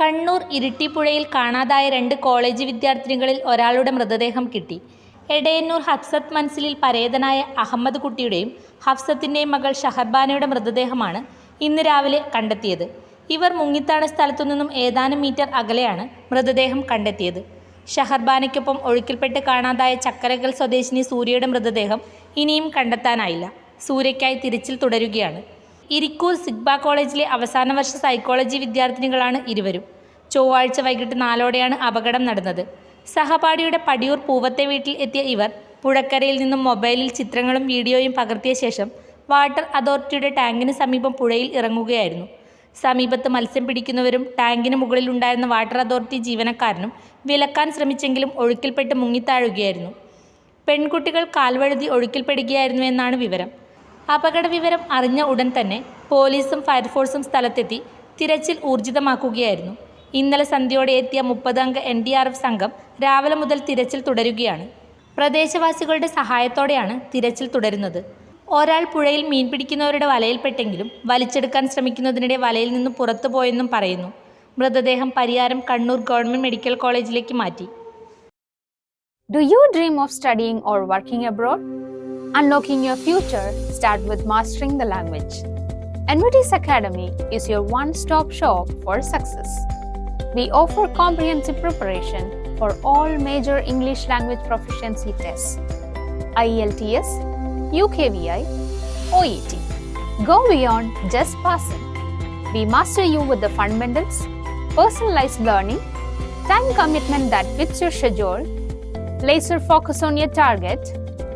കണ്ണൂർ ഇരിട്ടിപ്പുഴയിൽ കാണാതായ രണ്ട് കോളേജ് വിദ്യാർത്ഥിനികളിൽ ഒരാളുടെ മൃതദേഹം കിട്ടി. എടയന്നൂർ ഹഫ്സത്ത് മൻസിലിൽ പരേതനായ അഹമ്മദ് കുട്ടിയുടെയും ഹഫ്സത്തിന്റെയും മകൾ ഷഹർബാനയുടെ മൃതദേഹമാണ് ഇന്ന് രാവിലെ കണ്ടെത്തിയത്. ഇവർ മുങ്ങിത്താണ സ്ഥലത്തു നിന്നും ഏതാനും മീറ്റർ അകലെയാണ് മൃതദേഹം കണ്ടെത്തിയത്. ഷഹർബാനയ്ക്കൊപ്പം ഒഴുക്കിൽപ്പെട്ട് കാണാതായ ചക്കരകൽ സ്വദേശിനി സൂര്യയുടെ മൃതദേഹം ഇനിയും കണ്ടെത്താനായില്ല. സൂര്യയ്ക്കായി തിരച്ചിൽ തുടരുകയാണ്. ഇരിക്കൂർ സിഗ്ബ കോളേജിലെ അവസാന വർഷ സൈക്കോളജി വിദ്യാർത്ഥിനികളാണ് ഇരുവരും. ചൊവ്വാഴ്ച വൈകിട്ട് നാലോടെയാണ് അപകടം നടന്നത്. സഹപാഠിയുടെ പടിയൂർ പൂവത്തെ വീട്ടിൽ എത്തിയ ഇവർ പുഴക്കരയിൽ നിന്നും മൊബൈലിൽ ചിത്രങ്ങളും വീഡിയോയും പകർത്തിയ ശേഷം വാട്ടർ അതോറിറ്റിയുടെ ടാങ്കിന് സമീപം പുഴയിൽ ഇറങ്ങുകയായിരുന്നു. സമീപത്ത് മത്സ്യം പിടിക്കുന്നവരും ടാങ്കിന് മുകളിൽ ഉണ്ടായിരുന്ന വാട്ടർ അതോറിറ്റി ജീവനക്കാരനും വിലക്കാൻ ശ്രമിച്ചെങ്കിലും ഒഴുക്കിൽപ്പെട്ട് മുങ്ങിത്താഴുകയായിരുന്നു. പെൺകുട്ടികൾ കാൽവഴുതി ഒഴുക്കിൽപ്പെടുകയായിരുന്നു എന്നാണ് വിവരം. അപകട വിവരം അറിഞ്ഞ ഉടൻ തന്നെ പോലീസും ഫയർഫോഴ്സും സ്ഥലത്തെത്തി തിരച്ചിൽ ഊർജിതമാക്കുകയായിരുന്നു. ഇന്നലെ സന്ധ്യയോടെ എത്തിയ മുപ്പതംഗ എൻ ഡി ആർ എഫ് സംഘം രാവിലെ മുതൽ തിരച്ചിൽ തുടരുകയാണ്. പ്രദേശവാസികളുടെ സഹായത്തോടെയാണ് തിരച്ചിൽ തുടരുന്നത്. ഒരാൾ പുഴയിൽ മീൻ പിടിക്കുന്നവരുടെ വലയിൽപ്പെട്ടെങ്കിലും വലിച്ചെടുക്കാൻ ശ്രമിക്കുന്നതിനിടെ വലയിൽ നിന്ന് പുറത്തുപോയെന്നും പറയുന്നു. മൃതദേഹം പരിയാരം കണ്ണൂർ ഗവൺമെന്റ് മെഡിക്കൽ കോളേജിലേക്ക് മാറ്റി. Do you dream of studying or working abroad? Unlocking your future start with mastering the language. NVT's Academy is your one-stop shop for success. We offer comprehensive preparation for all major English language proficiency tests. IELTS, UKVI, OET. Go beyond just passing. We master you with the fundamentals, personalized learning, time commitment that fits your schedule, laser focus on your target,